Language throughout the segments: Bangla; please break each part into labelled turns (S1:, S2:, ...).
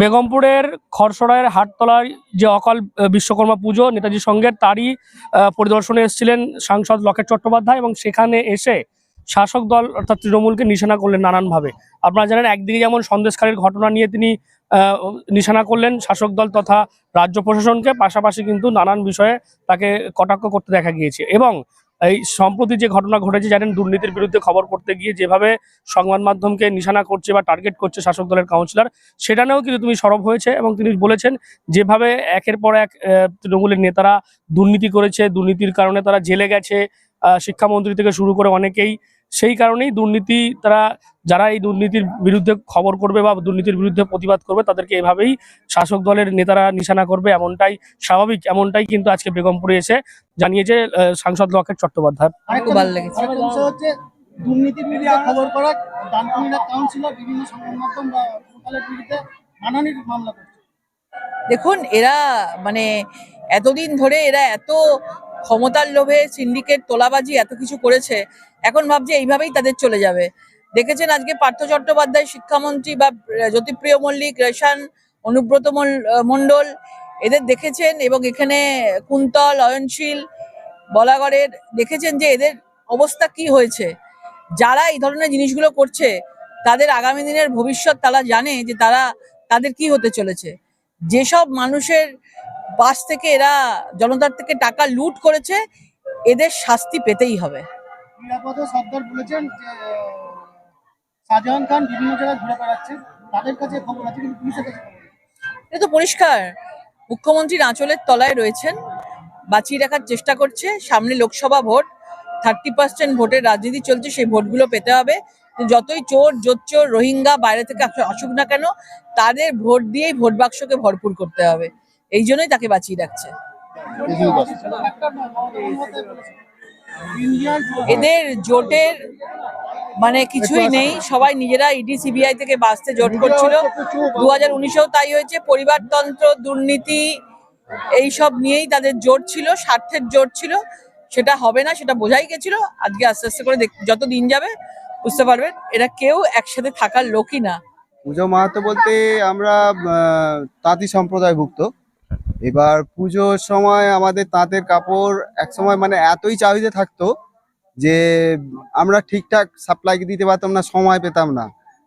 S1: বেগমপুরের খরসরায়ের হাটতলায় যে অকাল বিশ্বকর্মা পুজো, নেতাজি সঙ্গের তারই পরিদর্শনে এসেছিলেন সাংসদ লকেট চট্টোপাধ্যায় এবং সেখানে এসে শাসক দল অর্থাৎ তৃণমূলকে নিশানা করলেন নানানভাবে। আপনারা জানেন, একদিকে যেমন সন্দেশকারীর ঘটনা নিয়ে তিনি নিশানা করলেন শাসক দল তথা রাজ্য প্রশাসনকে, পাশাপাশি কিন্তু নানান বিষয়ে তাকে কটাক্ষ করতে দেখা গিয়েছে। এবং এই সম্প্রতি যে ঘটনা ঘটেছে, জানেন, দুর্নীতির বিরুদ্ধে খবর করতে গিয়ে যেভাবে সংবাদ মাধ্যমকে নিশানা করছে বা টার্গেট করছে শাসক দলের কাউন্সিলর সেটা নিয়েও কিন্তু তুমি সরব হয়েছে এবং তিনি বলেছেন যেভাবে একের পর এক তৃণমূলের নেতারা দুর্নীতি করেছে, দুর্নীতির কারণে তারা জেলে গেছে শিক্ষামন্ত্রী থেকে শুরু করে অনেকেই সেই কারণেই দুর্নীতি তারা যারা এই দুর্নীতির বিরুদ্ধে খবর করবে বা দুর্নীতির বিরুদ্ধে প্রতিবাদ করবে তাদেরকে এভাবেই শাসক দলের নেতারা নিশানা করবে এমনটাই স্বাভাবিক এমনটাই কিন্তু আজকে বেগমপুরে এসে জানিয়েছে সাংসদ লকেট চট্টোপাধ্যায়।
S2: খুব ভালো লেগেছে।
S3: আরেকটা বিষয় হচ্ছে দুর্নীতির বিরুদ্ধে খবর করা ডানকুনিরা কাউন্সিলর বিভিন্ন সংবাদ বা পোর্টালের বিরুদ্ধে নানানি মামলা করছে।
S2: দেখুন এরা মানে এতদিন ধরে এরা এত ক্ষমতার লোভে সিন্ডিকেট তোলাবাজি এত কিছু করেছে, এখন ভাবছে এইভাবেই তাদের চলে যাবে। দেখেছেন আজকে পার্থ চট্টোপাধ্যায়, শিক্ষামন্ত্রী বা জ্যোতিপ্রিয় মল্লিক, রেশান, অনুব্রত মণ্ডল, এদের দেখেছেন এবং এখানে কুন্তল, অয়নশীল, বলাগড়ের দেখেছেন যে এদের অবস্থা কি হয়েছে। যারা এই ধরনের জিনিসগুলো করছে, তাদের আগামী দিনের ভবিষ্যৎ তারা জানে যে তারা, তাদের কি হতে চলেছে। যেসব মানুষের পাশ থেকে এরা জনতার থেকে টাকা লুট করেছে এদের শাস্তি পেতেই হবে।
S3: নিরাপদ সর্দার বলেছেন যে শাহজাহান খান বিভিন্ন জায়গায় ঘুরে বেড়াচ্ছে তাদের কাছে খবর আছে কিন্তু পুলিশের কাছে
S2: এটা তো পরিষ্কার। মুখ্যমন্ত্রীর আঁচলের তলায় রয়েছেন বাঁচিয়ে রাখার চেষ্টা করছে সামনে লোকসভা ভোট থার্টি পার্সেন্ট ভোটের রাজনীতি চলছে সেই ভোটগুলো পেতে হবে। যতই চোর জোচ্চোর রোহিঙ্গা বাইরে থেকে আসু- আসুক না কেন তাদের ভোট দিয়েই ভোট বাক্সকে ভরপুর করতে হবে। এই জন্যই তাকে বাঁচিয়ে রাখছে। এদের জোটের মানে কিছুই নেই। সবাই নিজেরা ইডি সিবিআই থেকে বাঁচতে জোট করছিল। দু হাজার উনিশেও তাই হয়েছে। পরিবারতন্ত্র দুর্নীতি এই সব নিয়েই তাদের জোট ছিল স্বার্থের জোট ছিল। সেটা হবে না সেটা বোঝাই গেছিল। আজকে আস্তে আস্তে করে যত দিন যাবে বুঝতে পারবেন এরা কেউ একসাথে থাকার লোকই না।
S4: পুজো মাহাতো বলতে আমরা তাঁতি সম্প্রদায়ভুক্ত। এবার পুজোর সময় আমাদের তাঁতের কাপড় এক সময় মানে এতই চাহিদা থাকতো যে আমরা ঠিকঠাক সাপ্লাই দিতে পারতাম না, সময় পেতাম না।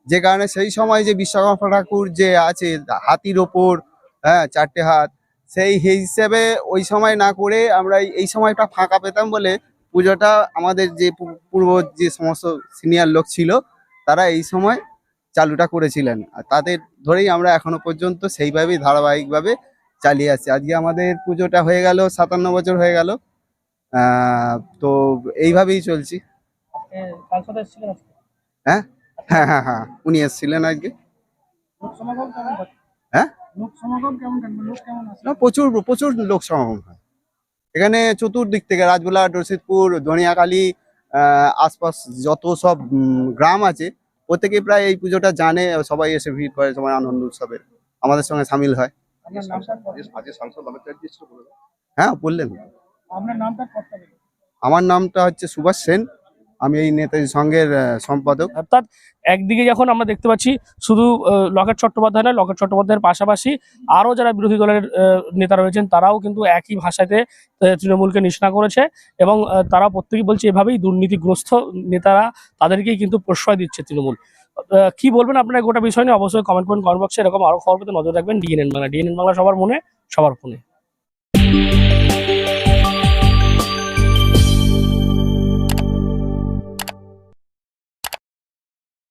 S4: যে কারণে সেই সময় যে বিশ্বকর্মা ঠাকুর যে আছে, হাতির ওপর হ্যাঁ চারটে হাত, সেই হিসেবে ওই সময় না করে আমরা এই- সময়টা ফাঁকা পেতাম বলে পুজোটা আমাদের যে পূর্ব যে সমস্ত সিনিয়র লোক ছিল, তারা এই সময় চালুটা করেছিলেন। আর তাদের ধরেই আমরা এখনও পর্যন্ত সেইভাবেই ধারাবাহিকভাবে চালিয়ে আসছি। আজকে আমাদের পুজোটা হয়ে গেল সাতান্ন বছর হয়ে গেল। তো এইভাবেই চলছি? হ্যাঁ? হ্যাঁ হ্যাঁ হ্যাঁ উনি এসেছিলেন আজকে। হ্যাঁ? প্রচুর প্রচুর লোক সমাগম হয়। এখানে চতুর্দিক থেকে রাজবোলা রশিদপুর দনিয়াকালী আহ, আশপাশ যত সব গ্রাম আছে প্রত্যেকে প্রায় এই পুজোটা জানে সবাই এসে ভিড় করে সবাই আনন্দ উৎসবে। আমাদের সঙ্গে সামিল হয়। হ্যাঁ বললেন।
S3: আপনার নামটা করতে হবে
S4: আমার নামটা হচ্ছে সুভাষ সেন। আমি এই নেতাজি সংঘের সম্পাদক।
S1: অর্থাৎ একদিকে যখন আমরা দেখতে পাচ্ছি শুধু লকেট চট্টোপাধ্যায় নয়, লকেট চট্টোপাধ্যায়ের পাশাপাশি আরও যারা বিরোধী দলের নেতা রয়েছেন, তারাও কিন্তু একই ভাষাতে তৃণমূলকে নিশানা করেছে এবং তারা প্রত্যেকেই বলছে এভাবেই দুর্নীতিগ্রস্ত নেতারা তাদেরকেই কিন্তু প্রশ্রয় দিচ্ছে তৃণমূল। কি বলবেন আপনার গোটা বিষয় নিয়ে? অবশ্যই কমেন্ট করুন কমেন্ট বক্সে এরকম আরও খবর পেতে নজর রাখবেন। ডিএনএন বাংলা ডিএনএন বাংলা সবার মনে, সবার ফোনে।